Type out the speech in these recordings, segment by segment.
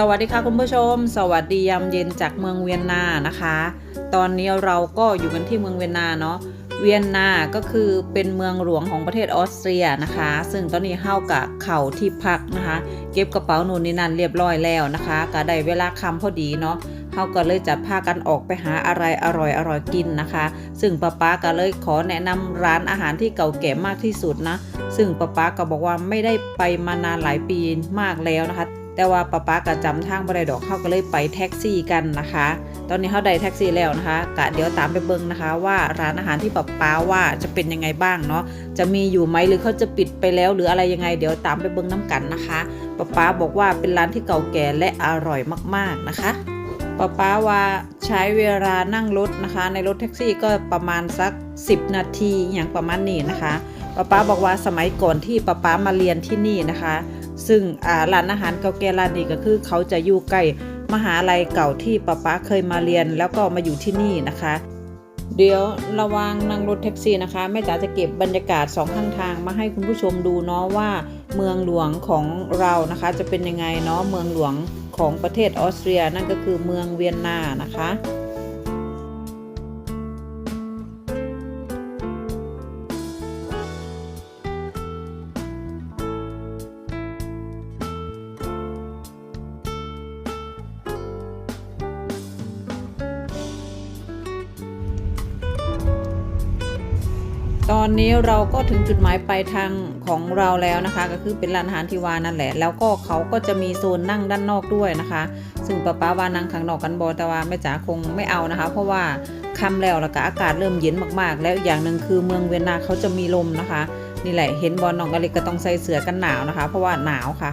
สวัสดีค่ะคุณผู้ชม สวัสดียามเย็นจากเมืองเวียนนานะคะ ตอนนี้เราก็อยู่กันที่เมืองเวียนนาเนาะเวียนนาก็คือเป็นเมืองหลวงของประเทศออสเตรียนะคะ ซึ่งตอนนี้เข้ากับเข่าที่พักนะคะ เก็บกระเป๋าหนูนนี่นั่นเรียบร้อยแล้วนะคะก็ได้เวลาคำพอดีเนาะเขาก็เลยจะพากันออกไปหาอะไรอร่อยอร่อยกินนะคะ ซึ่งป้าป๊าก็เลยขอแนะนำร้านอาหารที่เก่าแก่มากที่สุดนะ ซึ่งป้าป๊าก็บอกว่าไม่ได้ไปมานานหลายปีมากแล้วนะคะ แต่ว่าป้าป๊าก็จำทางบ่ได้ดอกเขาก็เลยไปแท็กซี่กันนะคะ ตอนนี้เขาได้แท็กซี่แล้วนะคะกะเดี๋ยวตามไปเบิ่งนะคะ ว่าร้านอาหารที่ป้าป๊าว่าจะเป็นยังไงบ้างเนาะจะมีอยู่ไหมหรือเขาจะปิดไปแล้วหรืออะไรยังไง เดี๋ยวตามไปเบิ่งน้ำกันนะคะป้าป๊าบอกว่าเป็นร้านที่เก่าแก่และอร่อยมากๆนะคะป้าป๊าว่าใช้เวลานั่งรถนะคะ ในรถแท็กซี่ก็ประมาณสัก 10 นาทีอย่างประมาณนี้นะคะป้าป๊าบอกว่าสมัยก่อนที่ป้าป๊ามาเรียนที่นี่นะคะ ซึ่งร้านอาหารเก่าแก่ร้านนี้ก็คือเขาจะอยู่ใกล้มหาลัยเก่าที่ป้าป๊าเคยมาเรียนแล้วก็มาอยู่ที่นี่นะคะ เดี๋ยวระวางนั่งรถแท็กซี่นะคะแม่จ๋าจะเก็บบรรยากาศสองข้างทางมาให้คุณผู้ชมดูเนาะว่าเมืองหลวงของเรานะคะ จะเป็นยังไงเนาะเมืองหลวงของประเทศออสเตรียนั่นก็คือเมืองเวียนนานะคะ ตอนนี้เราก็ถึงจุดหมายปลายทางของเราแล้วนะคะ ก็คือเป็นร้านอาหารที่วานั่นแหละ แล้วก็เขาก็จะมีโซนนั่งด้านนอกด้วยนะคะ ซึ่งป้าป้าวานั่งข้างนอกกันบอแต่ว่าแม่จ๋าคงไม่เอานะคะ เพราะว่าค่ำแล้วแล้วก็อากาศเริ่มเย็นมากๆ แล้วอย่างหนึ่งคือเมืองเวียนนาเขาจะมีลมนะคะ นี่แหละเห็นบอลน้องอเล็กก็ต้องใส่เสื้อกันหนาวนะคะ เพราะว่าหนาวค่ะ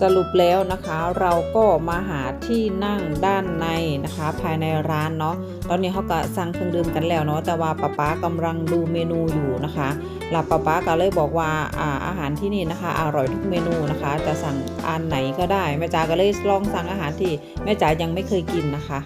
สรุปแล้วนะคะเราก็มาหาที่นั่งด้านในนะคะ ภายในร้านเนาะตอนนี้เขาก็สั่งเครื่องดื่มกันแล้วเนาะแต่ว่าป้าป๊ากำลังดูเมนูอยู่นะคะหลับป้าป๊าก็เลยบอกว่าอ่าอาหารที่นี่นะคะ อร่อยทุกเมนูนะคะ จะสั่งอันไหนก็ได้แม่จ๋าก็เลยลองสั่งอาหารที่แม่จ๋ายังไม่เคยกินนะคะ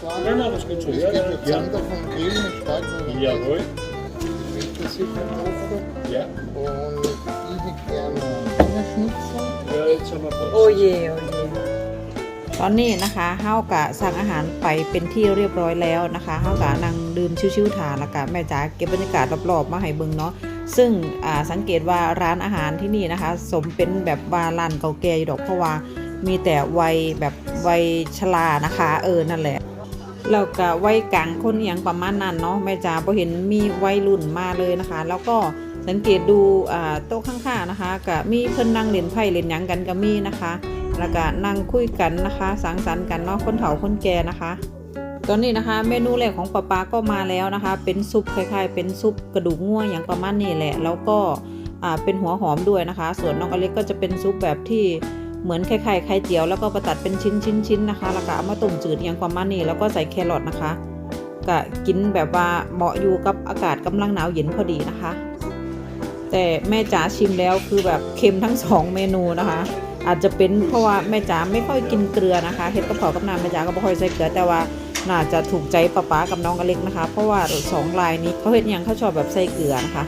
fahren. Nein, nein, das geht schon. Es Ja, gibt ja, jetzt ja. Zander vom Grillen mit Spargel. Jawohl. Petersilien Ja. Und ich hätte gerne eine Schnitzel. Ja, jetzt haben wir Platz. โอเยโอเยตอนนี้นะคะเฮากะสั่งอาหารไปเป็นที่เรียบร้อยแล้วนะคะเฮากะนั่งดื่มชิวๆทานแล้วกะแม่จ๋าเก็บบรรยากาศรอบๆมาให้เบิ่งเนาะซึ่งสังเกตว่าร้านอาหารที่นี่นะคะ สมเป็นแบบว่าร้านเก่าแก่อยู่ดอกเพราะว่ามีแต่วัยแบบวัยชรานะคะ เออนั่นแหละ แล้วก็วัยกลางคนอหย่างประมาณนั้นเนาะแม่จ๋าพอเห็นมีวัยรุ่นมาเลยนะคะ แล้วก็สังเกตดูโต๊ะข้างๆนะคะก็มีเพิ่นนั่งเล่นไพ่เล่นหยังกันก็มีนะคะ แล้วก็นั่งคุยกันนะคะ สังสรรค์กันเนาะคนเฒ่าคนแก่นะคะ ตอนนี้นะคะเมนูแรกของป้าป๊าก็มาแล้วนะคะ เป็นซุปคล้ายๆ เป็นซุปกระดูกงัวอย่างประมาณนี้แหละ แล้วก็เป็นหัวหอมด้วยนะคะ ส่วนน้องอเล็กก็จะเป็นซุปแบบที่ เหมือนคล้ายๆไข่เจียวแล้วก็ประตัดเป็นชิ้นๆๆนะคะ แล้วก็เอามาต้มจืดอย่างประมาณนี้แล้วก็ใส่แครอทนะคะก็กินแบบว่าเหมาะอยู่กับอากาศกำลังหนาวเย็นพอดีนะคะ แต่แม่จ๋าชิมแล้วคือแบบเค็มทั้งสองเมนูนะคะ อาจจะเป็นเพราะว่าแม่จ๋าไม่ค่อยกินเกลือนะคะเห็ดกระเพรากับน้ำแม่จ๋าก็ไม่ค่อยใส่เกลือแต่ว่าน่าจะถูกใจป้าป๊ากับน้องอเล็กนะคะ เพราะว่าสองลายนี้เขาเห็ดอย่างเขาชอบแบบใส่เกลือนะคะ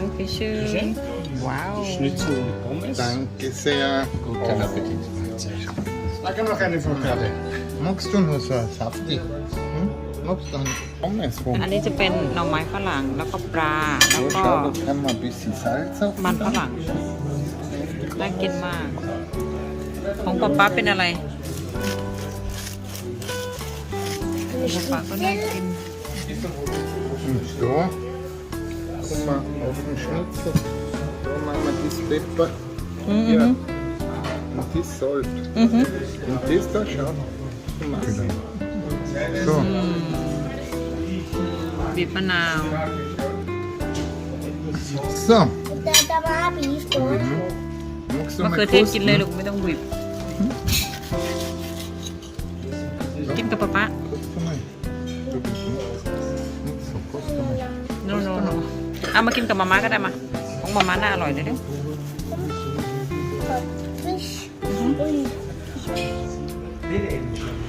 Dankeschön. Wow. Schnitzel mit Pommes. Danke sehr. Guten Appetit. Danke noch eine Schokolade. Magst du noch so saftig? Hm? Magst du einen Pommes rum? อันนี้จะเป็นหน่อไม้ฝรั่งแล้วก็ปลาแล้ว So, ก็ schau, da können wir ein bisschen Salz auf. มันฝรั่งน่ากินมาก ของป๊าป๊าเป็นอะไรของป๊าก็น่ากิน Und uma Augenschnitzel, uma Dispepa mhm. ja, und das Salz. Mhm. Und das da schaut So. Mit Banau. So. แต่จะมาปีสโต Mux มะ uma เขือเทศ coisa, กินเลย né? ลูกไม่ต้องบีบกินกับป๊าป๊า Coisa também. Mux, เอามากินกับมาม่าก็ได้มาของมาม่าน่าอร่อยเลยเด้อ Fisch. Und Schneiden.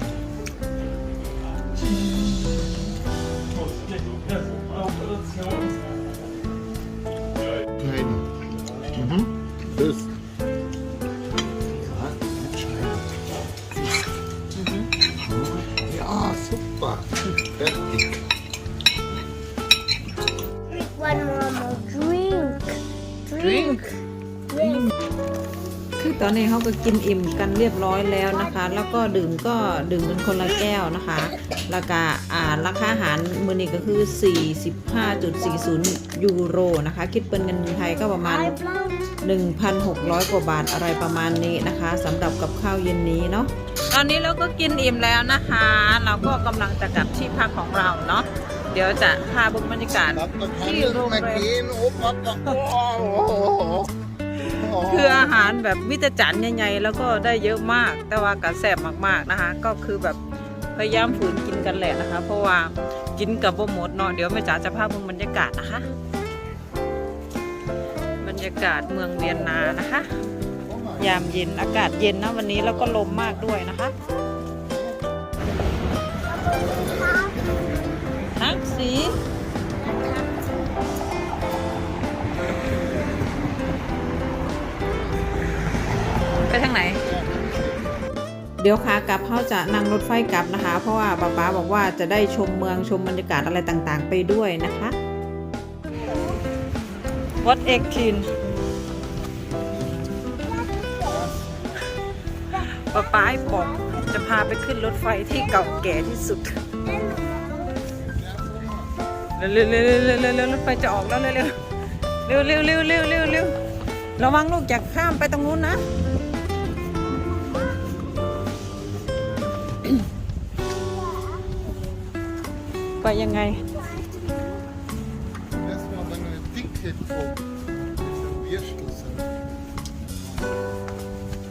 ก็กินอิ่มกันเรียบร้อยแล้วนะคะ แล้วก็ดื่มก็ดื่มเป็นคนละแก้วนะคะ ราคาอ่าราคาอาหารมื้อนี้ก็คือ 45.40 ยูโรนะคะ คิดเป็นเงินไทยก็ประมาณ 1,600 กว่าบาทอะไรประมาณนี้นะคะสำหรับกับข้าวเย็นนี้เนาะตอนนี้เราก็กินอิ่มแล้วนะคะ เราก็กำลังจะกลับที่พักของเราเนาะเดี๋ยวจะพาบุกบรรยากาศที่โรงแรม หารแบบมิตรจานใหญ่ๆแล้วก็ได้เยอะมาก แต่ว่ากระแสบมากๆนะคะ ก็คือแบบพยายามฝืนกินกันแหละนะคะ เพราะว่ากินกับบ่หมดเนาะเดี๋ยวแม่จ๋าจะพาเบิ่งบรรยากาศนะคะ บรรยากาศเมืองเวียนนานะคะ ยามเย็นอากาศเย็นนะวันนี้แล้วก็ลมมากด้วยนะคะทักสีางไหน เดี๋ยวขากลับเขาจะนั่งรถไฟกลับนะคะ เพราะว่าป๊าป๊าบอกว่าจะได้ชมเมืองชมบรรยากาศอะไรต่างๆ ไปด้วยนะคะวัดเอกทินป๊าป๊าบอกจะพาไปขึ้นรถไฟที่เก่าแก่ที่สุดเร็วๆร็วรถไฟจะออกแล้วเร็วๆเร็วๆเร็วเร็วเร็วๆระวังลูกอยากข้ามไปตรงนู้นนะ ยังไง Das war dann ein Ticket von diesem Würstel.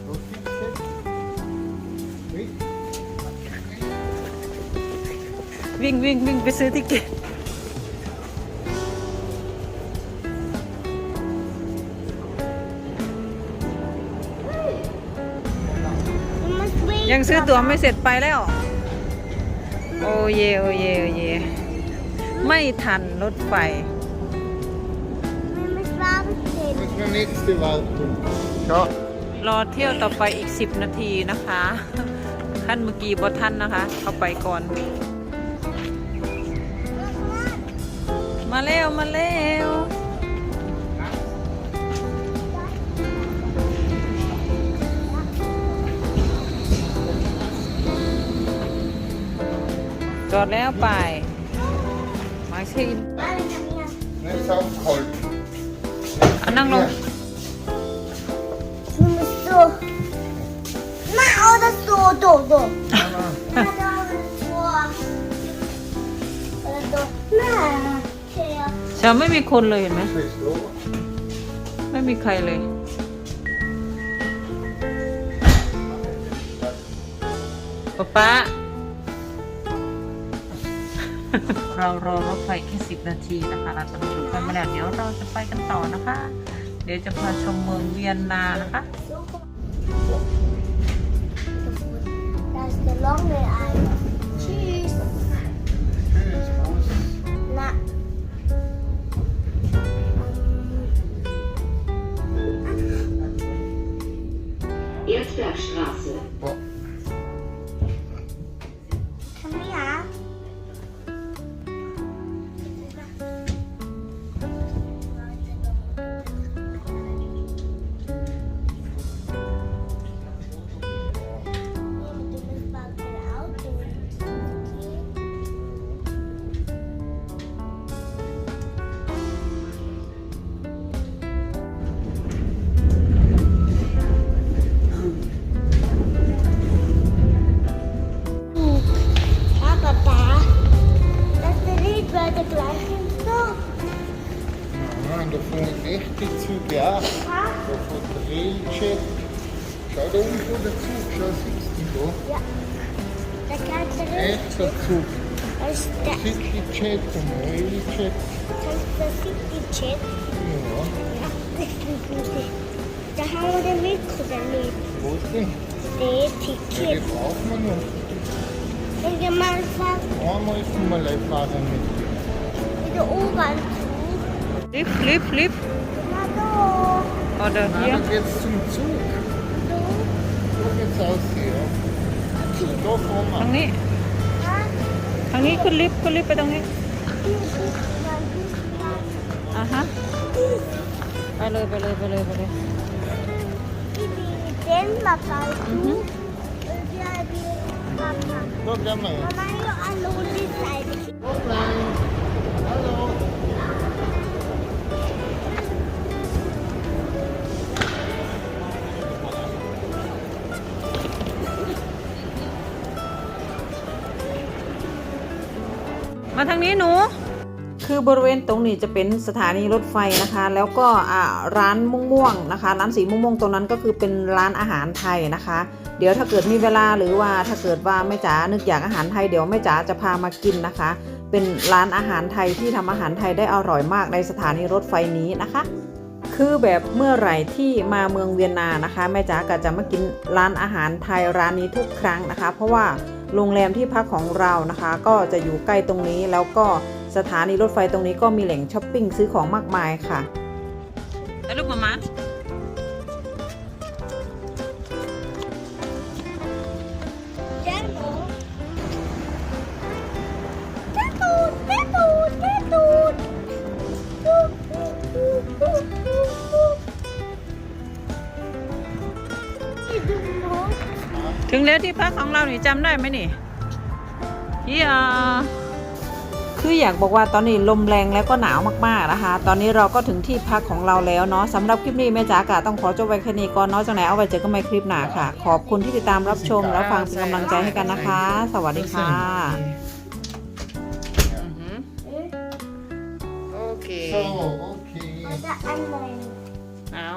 So Ticket. Ui. วิ่งวิ่งวิ่งไปซื้อติเกต You must wait. ยังซื้อตั๋วไม่เสร็จไปแล้ว โอเยโอเยโอเย ไม่ทันรถไฟ We must warten. Müssen wir nächste warten. Schau. รอเที่ยวต่อไปอีก 10 นาทีนะคะ ขั้นเมื่อกี้บอท่านนะคะ เข้าไปก่อน มาเร็ว มาเร็ว จอดแล้วไป ทีมอันนั่งลง มาเตะสูโดโดมาเอาตัวโดแม่เชียวชียวไม่มีคนเลยเห็นไหม ไม่มีใครเลย ป๊าป๊า เรารอรถไฟแค่สิบนาทีนะคะเราจะรถไฟมาแล้วเดี๋ยวเราจะไปกันต่อนะคะ เดี๋ยวจะพาชมเมืองเวียนนานะคะ Da ist der lange Ei. Schau da unten der Zug, schau, siehst du da? Ja. Der ganze Echter Zug. Das ist der, Cityjet und Railjet. das ist der City-Jet. Ja. Ja, das ist guter. Da haben wir den Mikro daneben. Wo ist denn? Der Ja, Ticket. die brauchen wir noch. Und wir mal fahren Einmal ist ein Leihfahrer mit. wieder oben zu. Lift, lift, lift. Na doch. Oder Nein, hier. dann geht's zum Zug. So. So geht's aus hier. Da fahren ทางนี้ ทางนี้ขึ้นลิฟต์ขึ้นลิฟต์ไปตรงนี้อะฮะ ไปเลยไปเลยไปเลยไปเลย Den Papa. Mhm. Ja, มาทางนี้หนู คือบริเวณตรงนี้จะเป็นสถานีรถไฟนะคะ แล้วก็ร้านม่วงๆนะคะ ร้านสีม่วงๆตรงนั้นก็คือเป็นร้านอาหารไทยนะคะ เดี๋ยวถ้าเกิดมีเวลาหรือว่าถ้าเกิดว่าแม่จ๋านึกอยากอาหารไทยเดี๋ยวแม่จ๋าจะพามากินนะคะ เป็นร้านอาหารไทยที่ทำอาหารไทยได้อร่อยมากในสถานีรถไฟนี้นะคะคือแบบเมื่อไหร่ที่มาเมืองเวียนนานะคะ แม่จ๋าก็จะมากินร้านอาหารไทยร้านนี้ทุกครั้งนะคะ เพราะว่า โรงแรมที่พักของเรานะคะ ก็จะอยู่ใกล้ตรงนี้แล้วก็สถานีรถไฟตรงนี้ก็มีแหล่งช้อปปิ้งซื้อของมากมายค่ะแล้วลูกมา ที่พักของเรานี่จำได้ไหมนี่ที่อ่าคืออยากบอกว่าตอนนี้ลมแรงแล้วก็หนาวมากๆนะคะ ตอนนี้เราก็ถึงที่พักของเราแล้วเนาะสำหรับคลิปนี้แม่จ๋ากะต้องขอจบไว้แค่นี้ก่อนเนาะจากไหนเอาไว้เจอกันใหม่คลิปหน้าค่ะ ขอบคุณที่ติดตามรับชมและฟังเป็นกำลังใจให้กันนะคะ สวัสดีค่ะโอเค So, okay. Oder andere. เอา